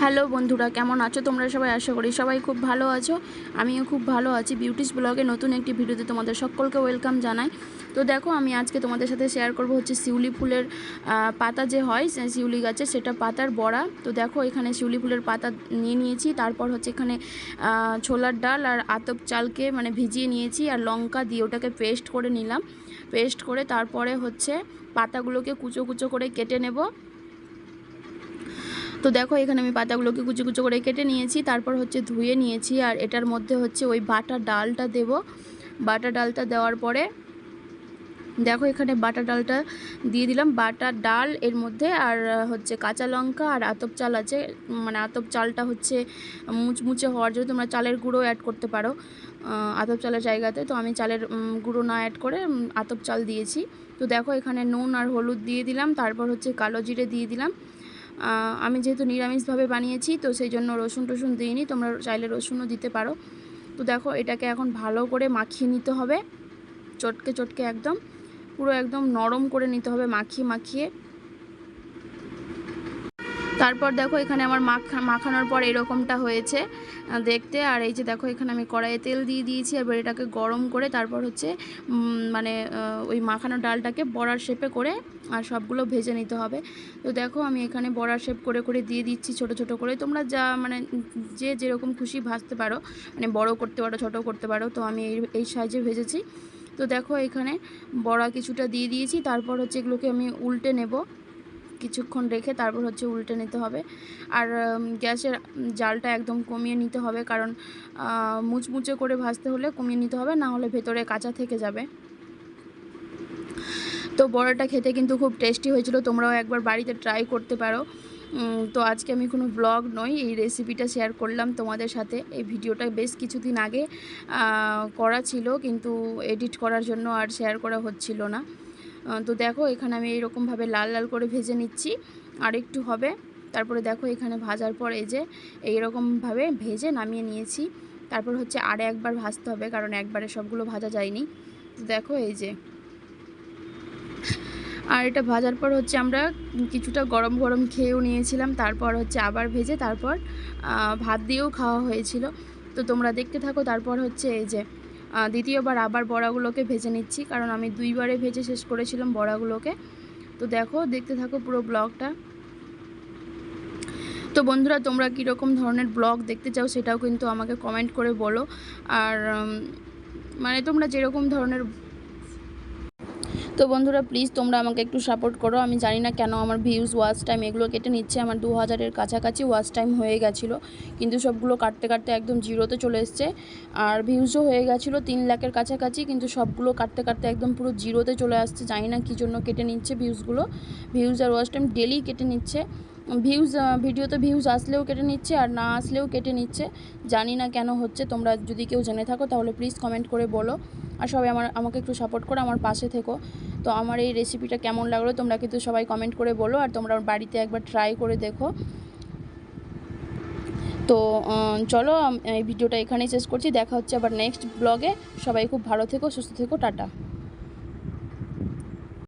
Hello বন্ধুরা, কেমন আছো? তোমরা সবাই আশা করি সবাই খুব ভালো আছো। আমিও খুব ভালো আছি। বিউটিস ব্লগে নতুন একটি ভিডিওতে তোমাদের সকলকে ওয়েলকাম জানাই। তো দেখো, আমি আজকে তোমাদের সাথে শেয়ার করব হচ্ছে শিউলি ফুলের পাতা যে হয় শিউলি গাছে সেটা পাতার বড়া। তো দেখো, এখানে শিউলি ফুলের পাতা নিয়ে নিয়েছি। তারপর হচ্ছে এখানে ছোলার ডাল আর আতপ চালকে মানে ভিজিয়ে নিয়েছি আর লঙ্কা দিয়ে ওটাকে পেস্ট করে নিলাম। পেস্ট করে তারপরে হচ্ছে পাতাগুলোকে কুচো কুচো করে কেটে নেব। তো দেখো, এখানে আমি পাতাগুলোকে কুচো কুচো করে কেটে নিয়েছি। তারপর হচ্ছে ধুয়ে নিয়েছি, আর এটার মধ্যে হচ্ছে ওই বাটা ডালটা দেব। বাটা ডালটা দেওয়ার পরে দেখো, এখানে বাটা ডালটা দিয়ে দিলাম। বাটা ডাল এর মধ্যে, আর হচ্ছে কাঁচা লঙ্কা আর আতপ চাল আছে। মানে আতপ চালটা হচ্ছে মুচমুচে হওয়ার জন্য তোমরা চালের গুঁড়ো অ্যাড করতে পারো আতপ চালের জায়গাতে। তো আমি চালের গুঁড়ো না অ্যাড করে আতপ চাল দিয়েছি। তো দেখো, এখানে নুন আর হলুদ দিয়ে দিলাম। তারপর হচ্ছে কালো জিরে দিয়ে দিলাম। আমি যেহেতু নিরামিষভাবে বানিয়েছি, তো সেই জন্য রসুন টসুন দিইনি। তোমরা চাইলে রসুনও দিতে পারো। তো দেখো, এটাকে এখন ভালো করে মাখিয়ে নিতে হবে। চটকে চটকে একদম, পুরো একদম নরম করে নিতে হবে মাখিয়ে মাখিয়ে। তারপর দেখো এখানে আমার মাখা মাখানোর পর এরকমটা হয়েছে দেখতে। আর এই যে দেখো এখানে আমি কড়াইয়ে তেল দিয়ে দিয়েছি, এবার এটাকে গরম করে তারপর হচ্ছে মানে ওই মাখানো ডালটাকে বড়ার শেপে করে, আর সবগুলো ভেজে নিতে হবে। তো দেখো আমি এখানে বড়ার শেপ করে করে দিয়ে দিচ্ছি ছোট ছোট করে। তোমরা যা মানে যে যেরকম খুশি ভাজতে পারো মানে বড় করতে পারো, ছোট করতে পারো, তো আমি এই এই সাইজে ভেজেছি। তো দেখো এখানে বড়া কিছুটা দিয়ে দিয়েছি, তারপর হচ্ছে এগুলোকে আমি উল্টে নেব। কিছুক্ষণ রেখে তারপর হচ্ছে উল্টে নিতে হবে। আর গ্যাসের জালটা একদম কমিয়ে নিতে হবে কারণ মুচমুচে করে ভাজতে হলে কমিয়ে নিতে হবে, না হলে ভেতরে কাঁচা থেকে যাবে। তো বড়াটা খেতে কিন্তু খুব টেস্টি হয়েছিল, তোমরাও একবার বাড়িতে ট্রাই করতে পারো। তো আজকে আমি কোনো ব্লগ নই, এই রেসিপিটা শেয়ার করলাম তোমাদের সাথে। এই ভিডিওটা বেশ কিছুদিন আগে করা ছিল, কিন্তু এডিট করার জন্য আর শেয়ার করা হচ্ছিল না। তো দেখো, এখানে আমি এইরকমভাবে লাল লাল করে ভেজে নিচ্ছি। আর একটু হবে। তারপরে দেখো, এখানে ভাজার পর এই যে এইরকমভাবে ভেজে নামিয়ে নিয়েছি। তারপর হচ্ছে আর একবার ভাজতে হবে, কারণ একবারে সবগুলো ভাজা যায়নি। তো দেখো এই যে। আর এটা ভাজার পর হচ্ছে আমরা কিছুটা গরম গরম খেয়েও নিয়েছিলাম। তারপর হচ্ছে আবার ভেজে তারপর ভাত দিয়েও খাওয়া হয়েছিল। তো তোমরা দেখতে থাকো, তারপর হচ্ছে এই যে দ্বিতীয়বার আবার বড়াগুলোকে ভেজে নিচ্ছি, কারণ আমি দুইবারে ভেজে শেষ করেছিলাম বড়াগুলোকে। তো দেখো, দেখতে থাকো পুরো ব্লগটা। তো বন্ধুরা, তোমরা কীরকম ধরনের ব্লগ দেখতে চাও সেটাও কিন্তু আমাকে কমেন্ট করে বলো। আর মানে তোমরা যেরকম ধরনের তো বন্ধুরা প্লিজ তোমরা আমাকে একটু সাপোর্ট করো। আমি জানি না কেন আমার ভিউজ ওয়াচ টাইম এগুলো কেটে নিচ্ছে। আমার দু হাজারের কাছাকাছি ওয়াচ টাইম হয়ে গেছিল। কিন্তু সবগুলো কাটতে কাটতে একদম জিরোতে চলে এসছে। আর ভিউজও হয়ে গেছিল তিন লাখের কাছাকাছি, কিন্তু সবগুলো কাটতে কাটতে একদম পুরো জিরোতে চলে আসছে। জানি না কী জন্য কেটে নিচ্ছে ভিউজগুলো ভিউজ আর ওয়াচ টাইম ডেলি কেটে নিচ্ছে। ভিউজ ভিডিওতে ভিউজ আসলেও কেটে নিচ্ছে আর না আসলেও কেটে নিচ্ছে। জানি না কেন হচ্ছে, তোমরা যদি কেউ জেনে থাকো তাহলে প্লিজ কমেন্ট করে বলো। আর সবাই আমার, আমাকে একটু সাপোর্ট করো, আমার পাশে থেকো। তো আমার এই রেসিপিটা কেমন লাগল তোমরা কিন্তু সবাই কমেন্ট করে বলো আর তোমরা বাড়িতে একবার ট্রাই করে দেখো। তো চলো এই ভিডিওটা এখানেই শেষ করছি। দেখা হচ্ছে আবার নেক্সট ব্লগে সবাই খুব ভালো থেকো, সুস্থ থেকো, টাটা।